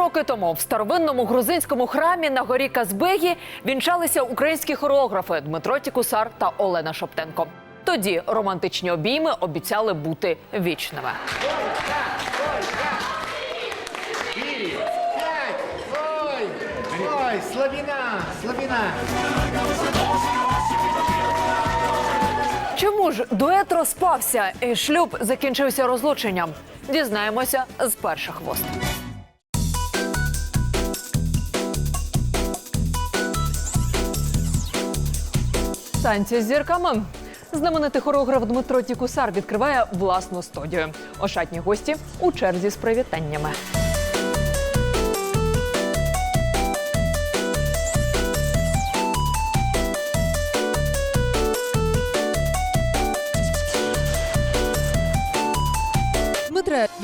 роки тому в старовинному грузинському храмі на горі Казбегі вінчалися українські хореографи Дмитро Тікусар та Олена Шоптенко. Тоді романтичні обійми обіцяли бути вічними. Слабина! Чому ж дует розпався і шлюб закінчився розлученням? Дізнаємося з перших вуст. Танці з зірками. Знаменитий хореограф Дмитро Тікусар відкриває власну студію. Ошатні гості у черзі з привітаннями.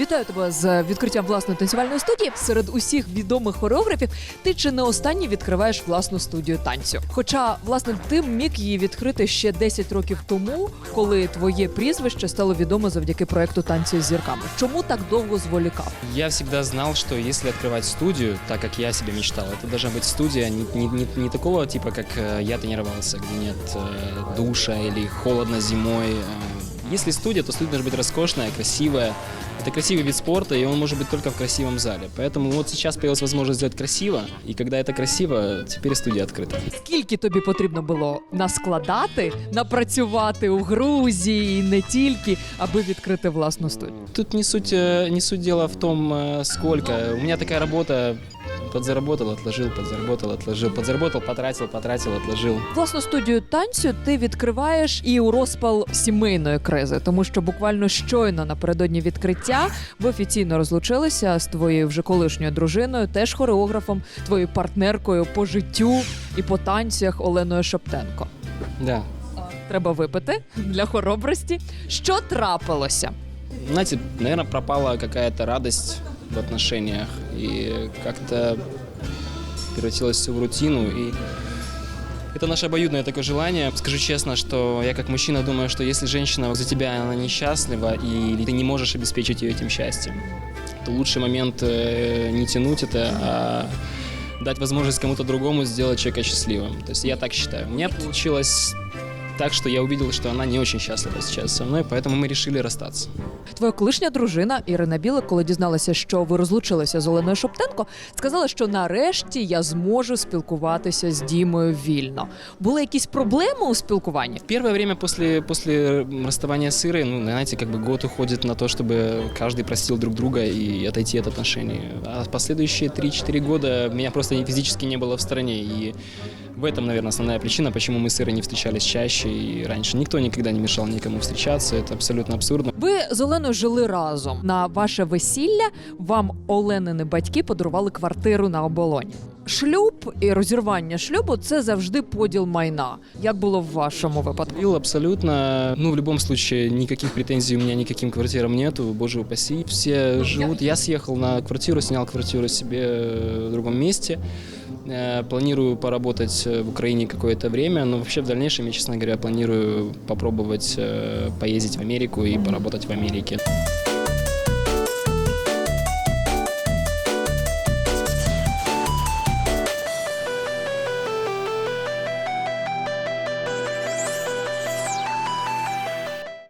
вітаю тебе з відкриттям власної танцювальної студії. Серед усіх відомих хореографів ти чи не останній відкриваєш власну студію танцю. Хоча, власне, ти міг її відкрити ще 10 років тому, коли твоє прізвище стало відомо завдяки проекту танці з зірками. Чому так довго зволікав? Я всегда знал, что если открывать студию, так как я себе мечтал, это должна быть студия не, не- не- не такого типа, как э, я тренировался, где нет э, душа или холодно зимой. Э, Если студия, то студия должна быть роскошная, красивая. Это красивый вид спорта, и он может быть только в красивом зале. Поэтому вот сейчас появилась возможность сделать красиво, и когда это красиво, теперь студия открыта. Скільки тобі потрібно було наскладати, напрацювати у Грузії і не тільки, аби відкрити власну студію? Тут не суть, э, не суть дела в том, э, сколько. У меня такая работа, подзаработал, отложил, подзаработал, отложил, подзаработал, потратил, потратил, отложил. Власну студію танцю ти відкриваєш і у розпал сімейної кризи, тому що буквально щойно напередодні відкриття ви офіційно розлучилися з твоєю вже колишньою дружиною, теж хореографом, твоєю партнеркою по життю і по танцях Оленою Шоптенко. Да, Треба випити для хоробрості. Що трапилося? Знаете, наверное, пропала какая-то радость в отношениях, и как-то превратилось все в рутину, и это наше обоюдное такое желание. Скажу честно, что я как мужчина думаю, что если женщина за тебя она несчастлива, и ты не можешь обеспечить ее этим счастьем, то лучший момент э, не тянуть это, а дать возможность кому-то другому сделать человека счастливым. То есть я так считаю. У меня получилось так, что я увидел, что она не очень счастлива сейчас со мной, поэтому мы решили расстаться. Твоя колишня дружина Ірина Білик, коли дізналася, що ви розлучилися з Оленою Шоптенко, сказала, що нарешті я зможу спілкуватися з Дімою вільно. Були якісь проблеми у спілкуванні? Первое время после, после расставания с Ирой, ну, знаете, как бы год уходит на то, чтобы каждый простил друг друга и отойти от отношений. А последующие 3-4 года меня просто физически не было в стороне. И в этом, наверное, основная причина, почему мы с Ирой не встречались чаще и раньше. Никто никогда не мешал никому встречаться, это абсолютно абсурдно. Ви з Оленою жили разом. На ваше весілля вам Оленини батьки подарували квартиру на оболоні. Шлюб і розірвання шлюбу це завжди поділ майна. Як було в вашому випадку? Говорил абсолютно. Ну, в любом случае, никаких претензий у меня никаким квартирам нету, боже упаси. Все живут. Я съехал на квартиру, снял квартиру себе э, в другом месте. Э, Планирую поработать э, в Украине какое-то время, но вообще в дальнейшем я, честно говоря, планирую попробовать э, поездить в Америку и поработать в Америке.